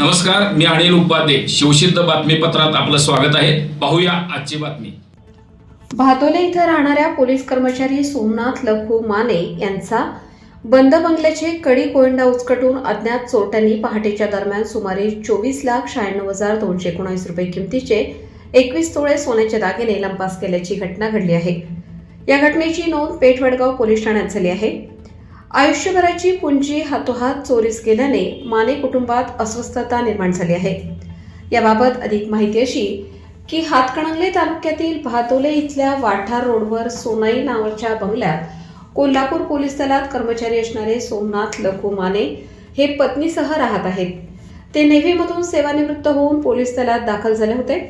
नमस्कार मी अनिल उपाध्ये. शिवसिद्ध बातमीपत्रात आपलं स्वागत आहे. पाहूया आजची बातमी. भातोले इथं राहणाऱ्या पोलीस कर्मचारी सोमनाथ लखू माने यांचा बंद बंगल्याचे कडी कोयंडा उचकटून अज्ञात चोरट्यांनी पहाटेच्या दरम्यान सुमारे चोवीस लाख शहाण्णव हजार दोनशे एकोणीस रुपये किमतीचे एकवीस तोळे सोन्याचे दागिने लंपास केल्याची घटना घडली आहे. या घटनेची नोंद पेठ वडगाव पोलीस ठाण्यात झाली आहे. आयुष्यभराची पुंजी हातोहात चोरीस गेल्याने माने कुटुंबात अस्वस्थता निर्माण झाली आहे. याबाबत अधिक माहिती अशी की हातकणंगले तालुक्यातील भातोले इथल्या वाठार रोडवर सोनाई नावाच्या बंगल्यात कोल्हापूर पोलीस दलात कर्मचारी असणारे सोमनाथ लखू माने हे पत्नीसह राहत आहेत. ते नेव्हीमधून सेवानिवृत्त होऊन पोलीस दलात दाखल झाले होते.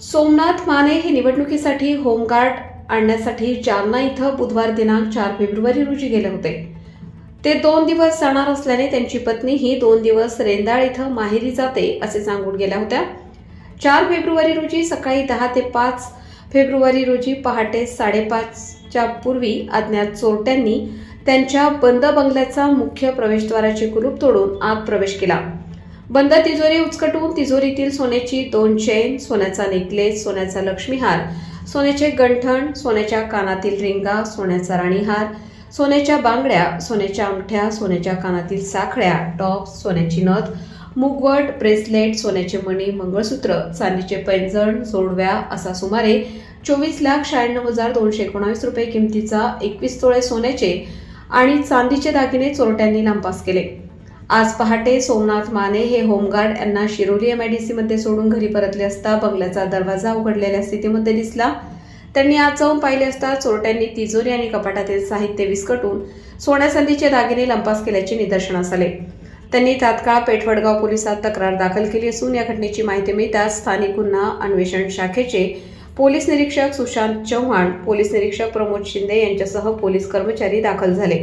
सोमनाथ माने हे निवडणुकीसाठी होमगार्ड आणण्यासाठी जालना इथं बुधवार दिनांक चार फेब्रुवारी रोजी गेले होते. ते दोन दिवस जाणार असल्याने त्यांची पत्नी ही दोन दिवस रेंदाळ इथं माहेरी जाते असे सांगून गेल्या होत्या. चार फेब्रुवारी रोजी सकाळी दहा ते पाच फेब्रुवारी रोजी पहाटे साडेपाचच्या पूर्वी अज्ञात चोरट्यांनी त्यांच्या बंद बंगल्याचा मुख्य प्रवेशद्वाराचे कुलूप तोडून आत प्रवेश केला. बंद तिजोरी उचकटून तिजोरीतील सोन्याची दोन चेन सोन्याचा नेकलेस सोन्याचा लक्ष्मीहार सोन्याचे गंठण सोन्याच्या कानातील रिंगा सोन्याचा राणीहार सोन्याच्या बांगड्या सोन्याच्या अंगठ्या सोन्याच्या कानातील साखळ्या टॉप सोन्याची नथ मुगवट ब्रेसलेट सोन्याचे मणी मंगळसूत्र चांदीचे पैंजण जोडव्या असा सुमारे चोवीस लाख शहाण्णव हजार दोनशे एकोणावीस रुपये किमतीचा एकवीस तोळे सोन्याचे आणि चांदीचे दागिने चोरट्यांनी लंपास केले. आज पहाटे सोमनाथ माने हे होमगार्ड यांना शिरोली एमआयडीसी मध्ये सोडून घरी परतले असता बंगल्याचा दरवाजा उघडलेल्या स्थितीमध्ये दिसला. त्यांनी आज जाऊन पाहिले असता चोरट्यांनी तिजोरी आणि कपाटातील साहित्य विस्कटून सोन्या दागिने लंपास केल्याचे निदर्शनास आले. त्यांनी तात्काळ पेठवडगाव पोलिसात तक्रार दाखल केली असून या घटनेची माहिती मिळताच स्थानिक गुन्हा अन्वेषण शाखेचे पोलीस निरीक्षक सुशांत चव्हाण पोलीस निरीक्षक प्रमोद शिंदे यांच्यासह पोलीस कर्मचारी दाखल झाले.